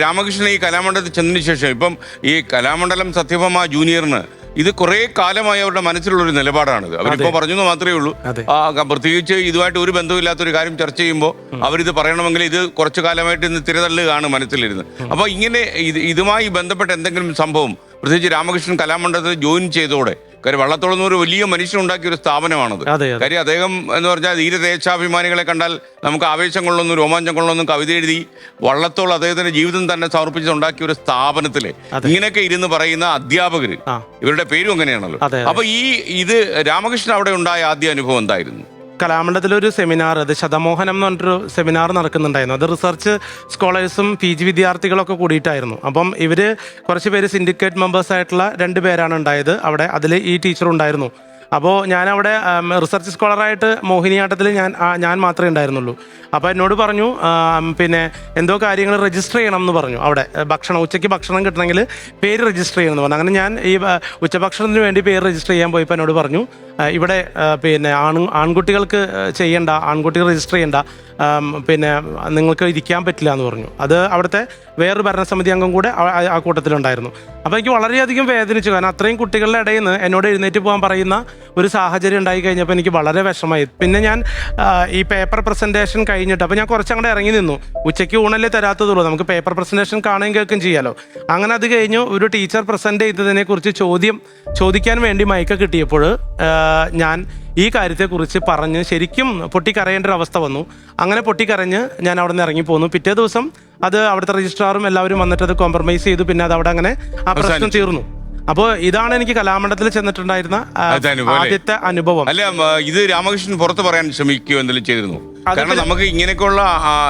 രാമകൃഷ്ണൻ ഈ കലാമണ്ഡലത്തിൽ ചെന്നതിന് ശേഷം ഇപ്പം ഈ കലാമണ്ഡലം സത്യഭാമ ജൂനിയറിന് ഇത് കുറെ കാലമായി അവരുടെ മനസ്സിലുള്ള ഒരു നിലപാടാണിത് അവരിപ്പോ പറഞ്ഞു എന്ന് മാത്രമേ ഉള്ളൂ. പ്രത്യേകിച്ച് ഇതുമായിട്ട് ഒരു ബന്ധമില്ലാത്ത ഒരു കാര്യം ചർച്ച ചെയ്യുമ്പോൾ അവരിത് പറയണമെങ്കിൽ ഇത് കുറച്ചു കാലമായിട്ട് ഇന്ന് തിരതള്ളുകയാണ് മനസ്സിലിരുന്ന് അപ്പൊ ഇങ്ങനെ ഇത് ഇതുമായി ബന്ധപ്പെട്ട എന്തെങ്കിലും സംഭവം പ്രത്യേകിച്ച് രാമകൃഷ്ണൻ കലാമണ്ഡലത്തിൽ ജോയിൻ ചെയ്തോടെ കാര്യം വള്ളത്തോളം ഒരു വലിയ മനുഷ്യൻ ഉണ്ടാക്കിയ ഒരു സ്ഥാപനമാണത്. കാര്യം അദ്ദേഹം എന്ന് പറഞ്ഞാൽ ധീരദേശാഭിമാനികളെ കണ്ടാൽ നമുക്ക് ആവേശം കൊള്ളൊന്നും രോമാഞ്ചം കൊള്ളൊന്നും കവിത എഴുതി വള്ളത്തോൾ അദ്ദേഹത്തിന്റെ ജീവിതം തന്നെ സമർപ്പിച്ചുണ്ടാക്കിയ ഒരു സ്ഥാപനത്തിലെ. ഇങ്ങനെയൊക്കെ ഇരുന്ന് പറയുന്ന അധ്യാപകര് ആ. ഇവരുടെ പേരും അങ്ങനെയാണല്ലോ. അപ്പൊ ഈ ഇത് രാമകൃഷ്ണൻ അവിടെ ഉണ്ടായ ആദ്യ അനുഭവം എന്തായിരുന്നു? കലാമണ്ഡലത്തിലൊരു സെമിനാർ അത് ശതമോഹനം എന്ന് പറഞ്ഞിട്ടൊരു സെമിനാർ നടക്കുന്നുണ്ടായിരുന്നു. അത് റിസർച്ച് സ്കോളേഴ്സും പി ജി വിദ്യാർത്ഥികളൊക്കെ കൂടിയിട്ടായിരുന്നു. അപ്പം ഇവർ കുറച്ച് പേര് സിൻഡിക്കേറ്റ് മെമ്പേഴ്സ് ആയിട്ടുള്ള രണ്ട് പേരാണ് ഉണ്ടായത്. അവിടെ അതിൽ ഈ ടീച്ചർ ഉണ്ടായിരുന്നു. അപ്പോൾ ഞാനവിടെ റിസർച്ച് സ്കോളറായിട്ട് മോഹിനിയാട്ടത്തിൽ ഞാൻ ഞാൻ മാത്രമേ ഉണ്ടായിരുന്നുള്ളൂ. അപ്പോൾ എന്നോട് പറഞ്ഞു പിന്നെ എന്തോ കാര്യങ്ങൾ രജിസ്റ്റർ ചെയ്യണം എന്ന് പറഞ്ഞു അവിടെ. ഭക്ഷണം ഉച്ചയ്ക്ക് ഭക്ഷണം കിട്ടണമെങ്കിൽ പേര് രജിസ്റ്റർ ചെയ്യണമെന്ന് പറഞ്ഞു. അങ്ങനെ ഞാൻ ഈ ഉച്ചഭക്ഷണത്തിന് വേണ്ടി പേര് രജിസ്റ്റർ ചെയ്യാൻ പോയപ്പോൾ എന്നോട് പറഞ്ഞു ഇവിടെ പിന്നെ ആണു ആൺകുട്ടികൾക്ക് ചെയ്യേണ്ട ആൺകുട്ടികൾ രജിസ്റ്റർ ചെയ്യേണ്ട പിന്നെ നിങ്ങൾക്ക് ഇരിക്കാൻ പറ്റില്ല എന്ന് പറഞ്ഞു. അത് അവിടുത്തെ വേറൊരു ഭരണസമിതി അംഗം കൂടെ ആ കൂട്ടത്തിലുണ്ടായിരുന്നു. അപ്പോൾ എനിക്ക് വളരെയധികം വേദനിച്ചു. കാരണം അത്രയും കുട്ടികളുടെ ഇടയിൽ നിന്ന് എന്നോട് എഴുന്നേറ്റ് പോകാൻ പറയുന്ന ഒരു സാഹചര്യം ഉണ്ടായി കഴിഞ്ഞപ്പോൾ എനിക്ക് വളരെ വിഷമമായി. പിന്നെ ഞാൻ ഈ പേപ്പർ പ്രസന്റേഷൻ കഴിഞ്ഞിട്ട് അപ്പോൾ ഞാൻ കുറച്ചങ്ങോട്ട് ഇറങ്ങി നിന്നു. ഉച്ചയ്ക്ക് ഊണല്ലേ തരാത്തതുള്ളൂ. നമുക്ക് പേപ്പർ പ്രസന്റേഷൻ കാണുകയും കേൾക്കുകയും ചെയ്യാലോ. അങ്ങനെ അത് കഴിഞ്ഞു ഒരു ടീച്ചർ പ്രസന്റ് ചെയ്തതിനെക്കുറിച്ച് ചോദ്യം ചോദിക്കാൻ വേണ്ടി മയക്ക കിട്ടിയപ്പോൾ ഞാൻ ഈ കാര്യത്തെക്കുറിച്ച് പറഞ്ഞ് ശരിക്കും പൊട്ടിക്കരയേണ്ട ഒരു അവസ്ഥ വന്നു. അങ്ങനെ പൊട്ടിക്കരഞ്ഞ് ഞാൻ അവിടെ നിന്ന് ഇറങ്ങി പോന്നു. പിറ്റേ ദിവസം അത് അവിടുത്തെ രജിസ്ട്രാറും എല്ലാവരും വന്നിട്ട് അത് കോംപ്രമൈസ് ചെയ്തു. പിന്നെ അത് അവിടെ അങ്ങനെ ആ പ്രശ്നം തീർന്നു. അപ്പോൾ ഇതാണ് എനിക്ക് കലാമണ്ഡലത്തിൽ ചെന്നിട്ടുണ്ടായിരുന്ന ആദ്യത്തെ അനുഭവം അല്ലേ? ഇത് രാമകൃഷ്ണൻ പുറത്ത് പറയാൻ ശ്രമിക്കുകയോ എന്തെങ്കിലും ചെയ്തിരുന്നു കാരണം നമുക്ക് ഇങ്ങനെയൊക്കെയുള്ള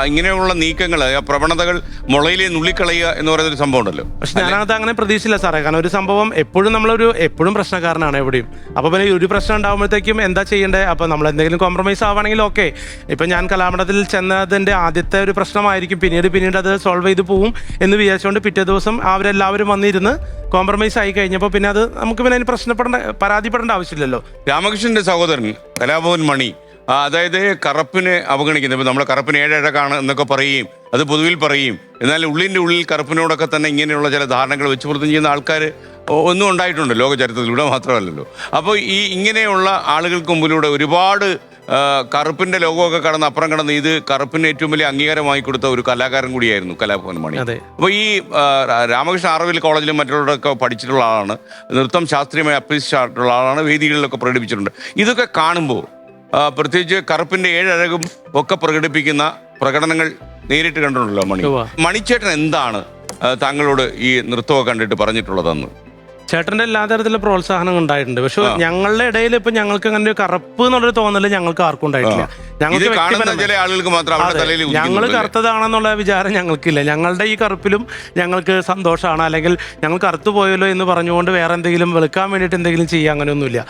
ഇങ്ങനെയുള്ള നീക്കങ്ങൾ പ്രവണതകൾ മുളയിലെ നുള്ളിക്കളയുക എന്ന് പറയുന്ന ഒരു സംഭവം ഉണ്ടല്ലോ. പക്ഷെ ഞാനത് അങ്ങനെ പ്രതീക്ഷിച്ചില്ല സാറേ. കാരണം ഒരു സംഭവം എപ്പോഴും നമ്മളൊരു എപ്പോഴും പ്രശ്നക്കാരനാണ് എവിടെയും. അപ്പൊ പിന്നെ ഒരു പ്രശ്നം ഉണ്ടാകുമ്പോഴത്തേക്കും എന്താ ചെയ്യേണ്ടത് അപ്പൊ നമ്മൾ എന്തെങ്കിലും കോംപ്രമൈസ് ആവുകയാണെങ്കിൽ ഓക്കെ ഇപ്പൊ ഞാൻ കലാമണ്ഡലത്തിൽ ചെന്നതിന്റെ ആദ്യത്തെ ഒരു പ്രശ്നമായിരിക്കും. പിന്നീട് പിന്നീട് അത് സോൾവ് ചെയ്ത് പോവും എന്ന് വിചാരിച്ചുകൊണ്ട് പിറ്റേ ദിവസം അവരെല്ലാവരും വന്നിരുന്ന് കോംപ്രമൈസ് ആയി കഴിഞ്ഞപ്പോൾ പിന്നെ അത് നമുക്ക് പിന്നെ അതിന് പ്രശ്നപ്പെടേണ്ട പരാതിപ്പെടേണ്ട ആവശ്യമില്ലല്ലോ. രാമകൃഷ്ണന്റെ സഹോദരൻ കലാഭവൻ മണി അതായത് കറുപ്പിനെ അവഗണിക്കുന്നത്. ഇപ്പം നമ്മൾ കറുപ്പിന് ഏഴഴകാണ് എന്നൊക്കെ പറയുകയും അത് പൊതുവിൽ പറയും. എന്നാൽ ഉള്ളിന്റെ ഉള്ളിൽ കറുപ്പിനോടൊക്കെ തന്നെ ഇങ്ങനെയുള്ള ചില ധാരണകൾ വെച്ച് പുറത്തും ചെയ്യുന്ന ആൾക്കാർ ഒന്നും ഉണ്ടായിട്ടുണ്ട് ലോക ചരിത്രത്തിലൂടെ മാത്രമല്ലല്ലോ. അപ്പോൾ ഈ ഇങ്ങനെയുള്ള ആളുകൾക്ക് മുമ്പിലൂടെ ഒരുപാട് കറുപ്പിന്റെ ലോകമൊക്കെ കടന്ന് അപ്പുറം കടന്ന് ഇത് കറുപ്പിന് ഏറ്റവും വലിയ അംഗീകാരമായി കൊടുത്ത ഒരു കലാകാരൻ കൂടിയായിരുന്നു കലാഭവൻ മണി അപ്പോൾ ഈ രാമകൃഷ്ണ ആർവിൽ കോളേജിലും മറ്റുള്ളവരൊക്കെ പഠിച്ചിട്ടുള്ള ആളാണ്. നൃത്തം ശാസ്ത്രീയമായി അഭ്യസിച്ചിട്ടുള്ള ആളാണ്. വേദികളിലൊക്കെ പ്രകടിപ്പിച്ചിട്ടുണ്ട്. ഇതൊക്കെ കാണുമ്പോൾ പ്രത്യേകിച്ച് കറുപ്പിന്റെ ഏഴഴകും ഒക്കെ പ്രകടിപ്പിക്കുന്ന പ്രകടനങ്ങൾ നേരിട്ട് കണ്ടിട്ടുണ്ടല്ലോ മണി. മണിച്ചേട്ടൻ എന്താണ് താങ്കളോട് ഈ നൃത്തമൊക്കെ കണ്ടിട്ട് പറഞ്ഞിട്ടുള്ളതെന്ന് ചേട്ടന്റെ എല്ലാ തരത്തിലുള്ള പ്രോത്സാഹനം ഉണ്ടായിട്ടുണ്ട്. പക്ഷെ ഞങ്ങളുടെ ഇടയിൽ ഇപ്പൊ ഞങ്ങൾക്ക് അങ്ങനെ ഒരു കറുപ്പ് എന്നുള്ളൊരു തോന്നൽ ഞങ്ങൾക്ക് ആർക്കും ഉണ്ടായിട്ടില്ല. ഞങ്ങൾക്ക് വ്യക്തിപരമായി- ഞങ്ങൾ? കറുത്തതാണെന്നുള്ള വിചാരം ഞങ്ങൾക്കില്ല. ഞങ്ങളുടെ ഈ കറുപ്പിലും ഞങ്ങൾക്ക് സന്തോഷമാണ്. അല്ലെങ്കിൽ ഞങ്ങൾ കറുത്തു പോയല്ലോ എന്ന് പറഞ്ഞുകൊണ്ട് വേറെ എന്തെങ്കിലും വെളുക്കാൻ വേണ്ടിയിട്ട് എന്തെങ്കിലും ചെയ്യുക അങ്ങനെയൊന്നുമില്ല.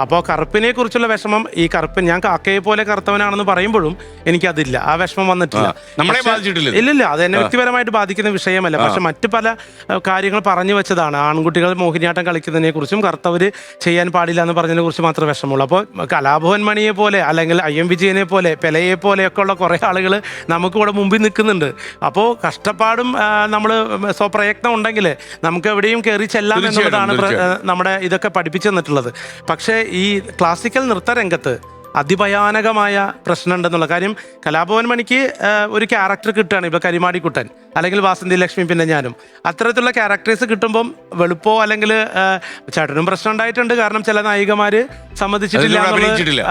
അപ്പോൾ കറുപ്പിനെ കുറിച്ചുള്ള വിഷമം ഈ കറുപ്പ് ഞാൻ കാക്കയെ പോലെ കറുത്തവനാണെന്ന് പറയുമ്പോഴും എനിക്കതില്ല. ആ വിഷമം വന്നിട്ടില്ല. നമ്മളെ ബാധിച്ചിട്ടില്ല? ഇല്ലില്ല അത് എന്നെ വ്യക്തിപരമായിട്ട് ബാധിക്കുന്ന വിഷയമല്ല. പക്ഷെ മറ്റു പല കാര്യങ്ങൾ പറഞ്ഞു വെച്ചതാണ്. ആൺകുട്ടികൾ മോഹിനിയാട്ടം കളിക്കുന്നതിനെ കുറിച്ചും കർത്തവർ ചെയ്യാൻ പാടില്ല എന്ന് പറഞ്ഞതിനെ കുറിച്ച് മാത്രമേ വിഷമമുള്ളൂ. അപ്പോൾ കലാഭവൻ മണിയെ പോലെ അല്ലെങ്കിൽ ഐ എം വിജയനെ പോലെ പെലയെ പോലെയൊക്കെ ഉള്ള കുറേ ആളുകൾ നമുക്ക് ഇവിടെ മുമ്പിൽ നിൽക്കുന്നുണ്ട്. അപ്പോൾ കഷ്ടപ്പാടും നമ്മൾ സ്വപ്രയത്നം ഉണ്ടെങ്കിൽ നമുക്ക് എവിടെയും കയറി ചെല്ലാം എന്നുള്ളതാണ് നമ്മുടെ ഇതൊക്കെ പഠിപ്പിച്ചു തന്നിട്ടുള്ളത്. പക്ഷേ ഈ ക്ലാസിക്കൽ നൃത്തരംഗത്ത് അതിഭയാനകമായ പ്രശ്നമുണ്ടെന്നുള്ള കാര്യം കലാഭവൻ മണിക്ക് ഒരു ക്യാരക്ടർ കിട്ടുകയാണ്. ഇപ്പോൾ കരിമാടിക്കുട്ടൻ അല്ലെങ്കിൽ വാസന്തി ലക്ഷ്മി പിന്നെ ഞാനും. അത്തരത്തിലുള്ള ക്യാരക്ടേഴ്സ് കിട്ടുമ്പം വെളുപ്പോ അല്ലെങ്കിൽ ചേട്ടനും പ്രശ്നം ഉണ്ടായിട്ടുണ്ട്. കാരണം ചില നായികമാര് സമ്മതിച്ചിട്ടില്ല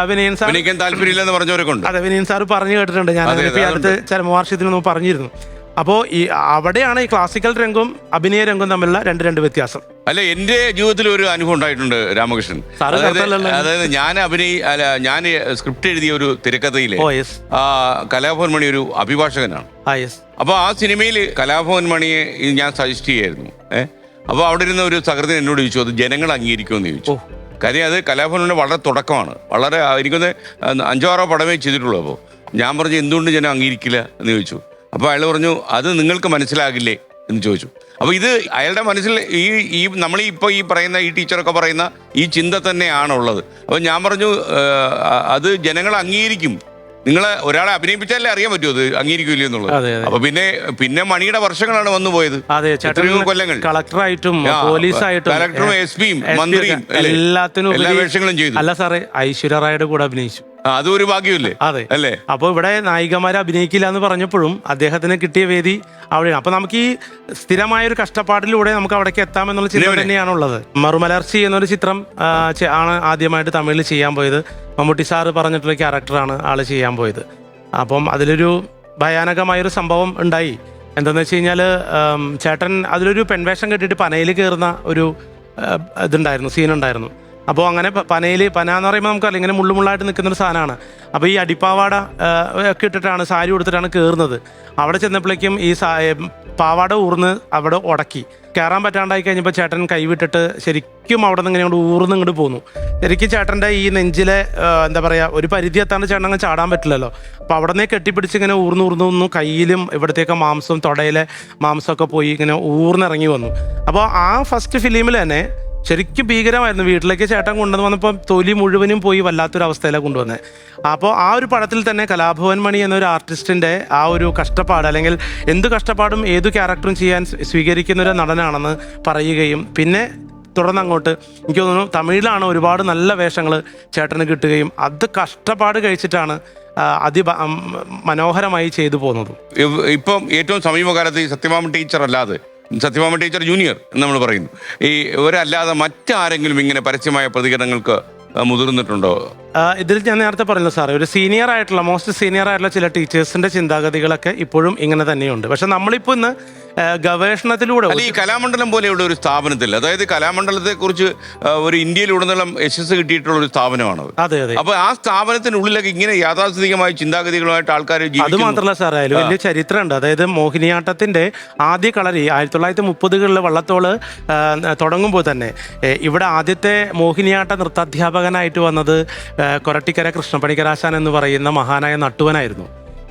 അഭിനയൻ സാർ അതെ വിനയൻ സാർ പറഞ്ഞു കേട്ടിട്ടുണ്ട്. ഞാൻ അടുത്ത് ചില മുമ്പ് പറഞ്ഞിരുന്നു. അപ്പോൾ ഈ അവിടെയാണ് ഈ ക്ലാസിക്കൽ രംഗവും അഭിനയ രംഗവും തമ്മിലുള്ള രണ്ട് രണ്ട് വ്യത്യാസം. അല്ല എന്റെ ജീവിതത്തിൽ ഒരു അനുഭവം ഉണ്ടായിട്ടുണ്ട് രാമകൃഷ്ണൻ. അതായത് ഞാൻ അഭിനയി അല്ല ഞാൻ സ്ക്രിപ്റ്റ് എഴുതിയ ഒരു തിരക്കഥയിലെ ആ, കലാഭവൻ മണി ഒരു അഭിഭാഷകനാണ്. അപ്പൊ യെസ് അപ്പോൾ ആ സിനിമയിൽ കലാഭവൻ മണിയെ ഞാൻ സജസ്റ്റ് ചെയ്യായിരുന്നു. ഏഹ് അപ്പൊ അവിടെ ഇരുന്ന ഒരു സഹൃദയൻ എന്നോട് ചോദിച്ചു അത് ജനങ്ങൾ അംഗീകരിക്കുമെന്ന് ചോദിച്ചു. ഓ. കാര്യം അത് കലാഭവൻ മണി വളരെ തുടക്കമാണ്. വളരെ എനിക്കൊന്ന് അഞ്ചോ ആറോ പടമേ ചെയ്തിട്ടുള്ളൂ അപ്പോൾ ഞാൻ പറഞ്ഞു എന്തുകൊണ്ട് ജനം അംഗീകരിക്കില്ല? എന്ന് ചോദിച്ചു. അപ്പോൾ അയാൾ പറഞ്ഞു അത് നിങ്ങൾക്ക് മനസ്സിലാകില്ലേ? എന്ന് ചോദിച്ചു. അപ്പോൾ ഇത് അയാളുടെ മനസ്സിൽ ഈ ഈ നമ്മൾ ഇപ്പോൾ ഈ പറയുന്ന ഈ ടീച്ചറൊക്കെ പറയുന്ന ഈ ചിന്ത തന്നെയാണുള്ളത്. അപ്പോൾ ഞാൻ പറഞ്ഞു അത് ജനങ്ങൾ അംഗീകരിക്കും. നിങ്ങളെ ഒരാളെ അഭിനയിപ്പിച്ചാലേ അറിയാൻ പറ്റുമോ അത് അംഗീകരിക്കില്ല എന്നുള്ളത്. അപ്പൊ പിന്നെ പിന്നെ മണിയുടെ വർഷങ്ങളാണ് വന്നു പോയത്. എത്രയോ കൊല്ലങ്ങൾ. കളക്ടറായിട്ടും പോലീസായിട്ടും കളക്ടറും എസ് പിയും മന്ത്രിയും എല്ലാത്തിനും എല്ലാ വേഷങ്ങളും ചെയ്തു. അല്ല സാറേ ഐശ്വര്യ റായുടെ കൂടെ അഭിനയിച്ചു. ആ, ഭാഗ്യമില്ലേ? അതെ. അല്ലേ? അപ്പോൾ ഇവിടെ നായികമാരെ അഭിനയിക്കില്ല എന്ന് പറഞ്ഞപ്പോഴും അദ്ദേഹത്തിന് കിട്ടിയ വേദി അവിടെയാണ്. അപ്പൊ നമുക്ക് ഈ സ്ഥിരമായ ഒരു കഷ്ടപ്പാടിലൂടെ നമുക്ക് അവിടേക്ക് എത്താമെന്നുള്ള ചിന്ത തന്നെയാണ് തന്നെയാണുള്ളത്. മറുമലർച്ചി എന്നൊരു ചിത്രം ആ, ചെ- ആണ് ആദ്യമായിട്ട് തമിഴിൽ ചെയ്യാൻ പോയത്. മമ്മൂട്ടി സാറ് പറഞ്ഞിട്ടുള്ള ക്യാരക്ടറാണ് ആൾ ചെയ്യാൻ പോയത്. അപ്പം അതിലൊരു ഭയാനകമായൊരു സംഭവം ഉണ്ടായി. എന്താന്ന് വെച്ച് കഴിഞ്ഞാൽ ചേട്ടൻ അതിലൊരു പെൺവേഷം കെട്ടിട്ട് പനയിൽ കയറുന്ന ഒരു ആ, ഇതുണ്ടായിരുന്നു സീനുണ്ടായിരുന്നു അപ്പോൾ അങ്ങനെ പനയിൽ പന എന്ന് പറയുമ്പോൾ നമുക്കറിയാം ഇങ്ങനെ മുള്ളുമുള്ളായിട്ട് നിൽക്കുന്ന ഒരു സാധനമാണ്. അപ്പോൾ ഈ അടിപ്പാവാട ഒക്കെ ഇട്ടിട്ടാണ് സാരി കൊടുത്തിട്ടാണ് കയറുന്നത് അവിടെ ചെന്നപ്പോഴേക്കും ഈ സാ പാവാട ഊർന്ന് അവിടെ ഉടക്കി കയറാൻ പറ്റാണ്ടായി കഴിഞ്ഞപ്പോൾ ചേട്ടൻ കൈവിട്ടിട്ട് ശരിക്കും അവിടെ നിന്ന് ഇങ്ങനെ ഊർന്ന് ഇങ്ങോട്ട് പോന്നു. ശരിക്കും ചേട്ടന്റെ ഈ നെഞ്ചിലെ എന്താ പറയുക ഒരു പരിധി എത്താണ്ട് ചേട്ടൻ അങ്ങ് ചാടാൻ പറ്റില്ലല്ലോ. അപ്പോൾ അവിടെ നിന്നേ കെട്ടിപ്പിടിച്ച് ഇങ്ങനെ ഊർന്ന് ഊർന്ന് വന്നു കയ്യിലും ഇവിടത്തേക്ക് മാംസവും തുടയിലെ മാംസമൊക്കെ പോയി ഇങ്ങനെ ഊർന്നിറങ്ങി വന്നു. അപ്പോൾ ആ ഫസ്റ്റ് ഫിലിമിൽ തന്നെ ശരിക്കും ഭീകരമായിരുന്നു. വീട്ടിലേക്ക് ചേട്ടൻ കൊണ്ടുവന്ന് വന്നപ്പോൾ തൊലി മുഴുവനും പോയി വല്ലാത്തൊരു അവസ്ഥയിലാണ് കൊണ്ടുവന്നത് അപ്പോൾ ആ ഒരു പടത്തിൽ തന്നെ കലാഭവൻ മണി എന്നൊരു ആർട്ടിസ്റ്റിന്റെ ആ ഒരു കഷ്ടപ്പാട് അല്ലെങ്കിൽ എന്ത് കഷ്ടപ്പാടും ഏത് ക്യാരക്ടറും ചെയ്യാൻ സ്വീ- സ്വീകരിക്കുന്ന ഒരു നടനാണെന്ന് പറയുകയും പിന്നെ തുടർന്ന് അങ്ങോട്ട് എനിക്ക് തോന്നുന്നു തമിഴിലാണ് ഒരുപാട് നല്ല വേഷങ്ങൾ ചേട്ടന് കിട്ടുകയും അത് കഷ്ടപ്പാട് കഴിച്ചിട്ടാണ് അതി മനോഹരമായി ചെയ്തു പോകുന്നത്. ഇപ്പം ഏറ്റവും സമീപകാലത്ത് ഈ സത്യഭാമ ടീച്ചർ അല്ലാതെ സത്യഭാമ ടീച്ചർ ജൂനിയർ എന്ന് നമ്മൾ പറയുന്നു. ഈ ഇവരല്ലാതെ മറ്റാരെങ്കിലും ഇങ്ങനെ പരസ്യമായ പ്രതികരണങ്ങൾക്ക് മുതിർന്നിട്ടുണ്ടോ? ഇതിൽ ഞാൻ നേരത്തെ പറഞ്ഞു സാറേ ഒരു സീനിയർ ആയിട്ടുള്ള മോസ്റ്റ് സീനിയർ ആയിട്ടുള്ള ചില ടീച്ചേഴ്സിന്റെ ചിന്താഗതികളൊക്കെ ഇപ്പോഴും ഇങ്ങനെ തന്നെയുണ്ട്. പക്ഷെ നമ്മളിപ്പോൾ ഇന്ന് ഗവേഷണത്തിലൂടെ ഈ കലാമണ്ഡലം പോലെയുള്ള ഒരു സ്ഥാപനത്തിൽ അതായത് കലാമണ്ഡലത്തെ കുറിച്ച് ഒരു ഇന്ത്യയിലുടനീളം യശസ് കിട്ടിയിട്ടുള്ള ഒരു സ്ഥാപനമാണ് അതെ അതെ. അപ്പൊ ആ സ്ഥാപനത്തിനുള്ളിലൊക്കെ ഇങ്ങനെ യാഥാസ്ഥിതികമായ ചിന്താഗതികളുമായിട്ട് ആൾക്കാർ അത് മാത്രമല്ല സാറേ അതിൽ വലിയ ചരിത്രമുണ്ട്. അതായത് മോഹിനിയാട്ടത്തിന്റെ ആദ്യ കളരി ആയിരത്തി തൊള്ളായിരത്തി മുപ്പതുകളിൽ വള്ളത്തോൾ തുടങ്ങുമ്പോൾ തന്നെ ഇവിടെ ആദ്യത്തെ മോഹിനിയാട്ട നൃത്താധ്യാപകനായിട്ട് വന്നത് കൊരട്ടിക്കര കൃഷ്ണപ്പണിക്കരാശാൻ എന്ന് പറയുന്ന മഹാനായ നട്ടുവനായിരുന്നു.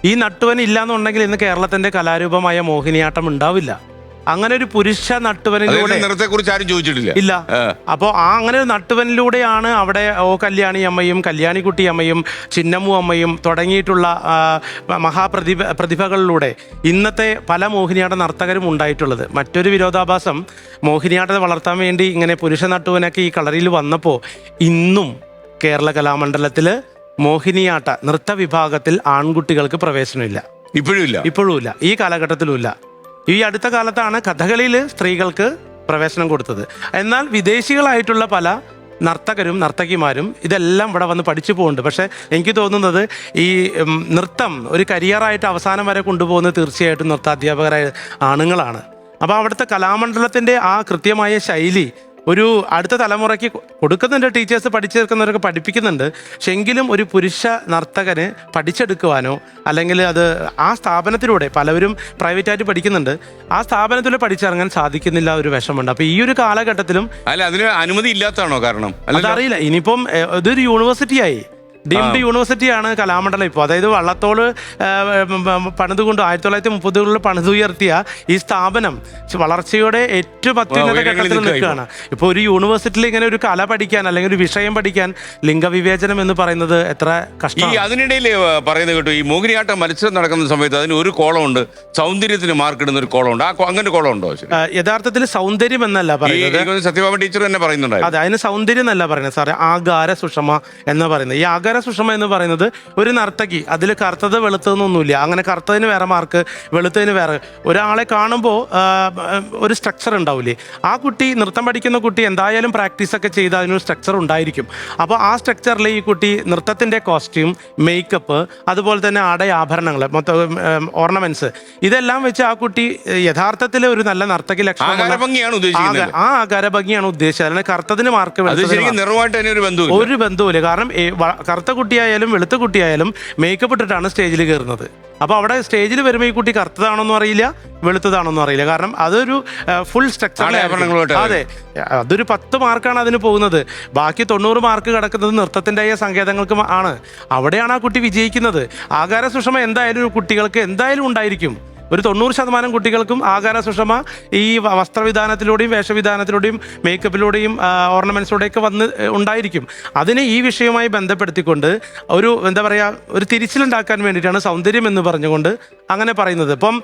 ഈ നട്ടുവൻ ഇല്ലാന്നുണ്ടെങ്കിൽ ഇന്ന് കേരളത്തിന്റെ കലാരൂപമായ മോഹിനിയാട്ടം ഉണ്ടാവില്ല. അങ്ങനെ ഒരു പുരുഷ നട്ടുവനിലൂടെ കുറിച്ച് ആരും ചോദിച്ചിട്ടില്ല. ഇല്ല. ആ. അപ്പോൾ ആ അങ്ങനെ ഒരു നട്ടുവനിലൂടെയാണ് അവിടെ ഓ കല്യാണി അമ്മയും കല്യാണിക്കുട്ടി അമ്മയും ചിന്നമ്മു അമ്മയും തുടങ്ങിയിട്ടുള്ള മഹാപ്രതിഭ പ്രതിഭകളിലൂടെ ഇന്നത്തെ പല മോഹിനിയാട്ട നർത്തകരും ഉണ്ടായിട്ടുള്ളത്. മറ്റൊരു വിരോധാഭാസം മോഹിനിയാട്ടത്തെ വളർത്താൻ വേണ്ടി ഇങ്ങനെ പുരുഷ നട്ടുവനൊക്കെ ഈ കളറിയിൽ വന്നപ്പോൾ ഇന്നും കേരള കലാമണ്ഡലത്തിൽ മോഹിനിയാട്ട നൃത്ത വിഭാഗത്തിൽ ആൺകുട്ടികൾക്ക് പ്രവേശനമില്ല. ഇപ്പോഴും ഇല്ല ഇപ്പോഴും ഇല്ല ഈ കാലഘട്ടത്തിലും ഇല്ല ഈ അടുത്ത കാലത്താണ് കഥകളിയിൽ സ്ത്രീകൾക്ക് പ്രവേശനം കൊടുത്തത്. എന്നാൽ വിദേശികളായിട്ടുള്ള പല നർത്തകരും നർത്തകിമാരും ഇതെല്ലാം ഇവിടെ വന്ന് പഠിച്ചു പോകുന്നുണ്ട്. പക്ഷേ എനിക്ക് തോന്നുന്നത് ഈ നൃത്തം ഒരു കരിയറായിട്ട് അവസാനം വരെ കൊണ്ടുപോകുന്നത് തീർച്ചയായിട്ടും നൃത്താധ്യാപകരായ ആണുങ്ങളാണ്. അപ്പോൾ അവിടുത്തെ കലാമണ്ഡലത്തിന്റെ ആ കൃത്യമായ ശൈലി ഒരു അടുത്ത തലമുറയ്ക്ക് കൊടുക്കുന്നുണ്ട് ടീച്ചേഴ്സ് പഠിച്ചെടുക്കുന്നവരൊക്കെ പഠിപ്പിക്കുന്നുണ്ട്. പക്ഷെ എങ്കിലും ഒരു പുരുഷ നർത്തകന് പഠിച്ചെടുക്കുവാനോ അല്ലെങ്കിൽ അത് ആ സ്ഥാപനത്തിലൂടെ പലവരും പ്രൈവറ്റായിട്ട് പഠിക്കുന്നുണ്ട്. ആ സ്ഥാപനത്തിലൂടെ പഠിച്ചിറങ്ങാൻ സാധിക്കുന്നില്ല ഒരു വിഷമമുണ്ട്. അപ്പോൾ ഈ ഒരു കാലഘട്ടത്തിലും അല്ല അതിന് അനുമതി ഇല്ലാത്തതാണോ കാരണം? അല്ല അതറിയില്ല. ഇനിയിപ്പം ഇതൊരു യൂണിവേഴ്സിറ്റി ആയി. ഡീംഡ് യൂണിവേഴ്സിറ്റിയാണ് കലാമണ്ഡലം ഇപ്പോൾ. അതായത് ഉം, പണിതുകൊണ്ട് ആയിരത്തി തൊള്ളായിരത്തി മുപ്പതുകളിൽ പണിതുയർത്തിയ ഈ സ്ഥാപനം വളർച്ചയുടെ ഏറ്റവും അത്യുന്നത ഘട്ടത്തിൽ നിൽക്കുകയാണ്. ഇപ്പോൾ ഒരു യൂണിവേഴ്സിറ്റിയിൽ ഇങ്ങനെ ഒരു കല പഠിക്കാൻ അല്ലെങ്കിൽ ഒരു വിഷയം പഠിക്കാൻ ലിംഗവിവേചനം എന്ന് പറയുന്നത് എത്ര കഷ്ടം ഈ അതിനിടയിൽ പറയുന്നത് കേട്ടു ഈ മോഹിനിയാട്ടം മത്സരം നടക്കുന്ന സമയത്ത് അതിന് ഒരു കോളമുണ്ട്. സൗന്ദര്യത്തിന് മാർക്ക് ഇടുന്ന ഒരു കോളമുണ്ട്. ആ അങ്ങനെ ഒരു കോളം ഉണ്ടോ ശരി യഥാർത്ഥത്തിൽ സൗന്ദര്യം എന്നല്ല പറയുന്നത്. സത്യഭാമ ടീച്ചർ തന്നെ പറയുന്നുണ്ടായിരുന്നു. അതെ അതിന് സൗന്ദര്യം എന്നല്ല പറയുന്നത്. സാറേ ആകാര സുഷമ എന്ന് പറയുന്നത്. ഈ ആകാര സുഷമ എന്ന് പറയുന്നത് ഒരു നർത്തകി അതിൽ കറുത്തത് വെളുത്തതെന്നൊന്നുമില്ല. അങ്ങനെ കറുത്തതിന് വേറെ മാർക്ക് വെളുത്തതിന് വേറെ. ഒരാളെ കാണുമ്പോൾ ഒരു സ്ട്രക്ചർ ഉണ്ടാവില്ലേ? ആ കുട്ടി നൃത്തം പഠിക്കുന്ന കുട്ടി എന്തായാലും പ്രാക്ടീസ് ഒക്കെ ചെയ്ത് അതിനൊരു സ്ട്രക്ചർ ഉണ്ടായിരിക്കും. അപ്പോൾ ആ സ്ട്രക്ചറിൽ ഈ കുട്ടി നൃത്തത്തിന്റെ കോസ്റ്റ്യൂം മേക്കപ്പ് അതുപോലെ തന്നെ ആടയാഭരണങ്ങൾ മൊത്തം ഓർണമെന്റ്സ് ഇതെല്ലാം വെച്ച് ആ കുട്ടി യഥാർത്ഥത്തിൽ ഒരു നല്ല നർത്തകി ലക്ഷണം ആ ഉദ്ദേശിക്കുന്നത്. ആ ആകാരഭംഗിയാണ് ഉദ്ദേശിച്ചത്. അല്ലെങ്കിൽ കറുത്തതിന് മാർക്ക് ഒരു ബന്ധവുമില്ല. കാരണം കറുത്ത കുട്ടിയായാലും വെളുത്ത കുട്ടിയായാലും മേക്കപ്പ് ഇട്ടിട്ടാണ് സ്റ്റേജിൽ കയറുന്നത് അപ്പോൾ അവിടെ സ്റ്റേജിൽ വരുമ്പോൾ ഈ കുട്ടി കറുത്തതാണോന്നും അറിയില്ല വെളുത്തതാണോന്നും അറിയില്ല. കാരണം അതൊരു ഫുൾ സ്ട്രക്ചർ അതെ. അതൊരു പത്ത് മാർക്കാണ് അതിന് പോകുന്നത്. ബാക്കി തൊണ്ണൂറ് മാർക്ക് കിടക്കുന്നത് നൃത്തത്തിന്റെ സങ്കേതങ്ങൾക്ക് ആണ്. അവിടെയാണ് ആ കുട്ടി വിജയിക്കുന്നത്. ആകാര സുഷമ എന്തായാലും കുട്ടികൾക്ക് എന്തായാലും ഉണ്ടായിരിക്കും. ഒരു തൊണ്ണൂറ് ശതമാനം കുട്ടികൾക്കും ആകാര സുഷമ ഈ വസ്ത്രവിധാനത്തിലൂടെയും വേഷവിധാനത്തിലൂടെയും മേക്കപ്പിലൂടെയും ഓർണമെന്റ്സിലൂടെയൊക്കെ വന്ന് ഉണ്ടായിരിക്കും. അതിനെ ഈ വിഷയവുമായി ബന്ധപ്പെടുത്തിക്കൊണ്ട് ഒരു എന്താ പറയുക ഒരു തിരിച്ചിലുണ്ടാക്കാൻ വേണ്ടിയിട്ടാണ് സൗന്ദര്യം എന്ന് പറഞ്ഞുകൊണ്ട് അങ്ങനെ പറയുന്നത്. ഇപ്പം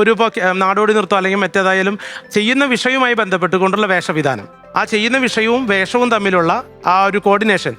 ഒരു ഇപ്പോൾ നാടോടി നൃത്തം അല്ലെങ്കിൽ മറ്റേതായാലും ചെയ്യുന്ന വിഷയവുമായി ബന്ധപ്പെട്ടുകൊണ്ടുള്ള വേഷവിധാനം. ആ ചെയ്യുന്ന വിഷയവും വേഷവും തമ്മിലുള്ള ആ ഒരു കോർഡിനേഷൻ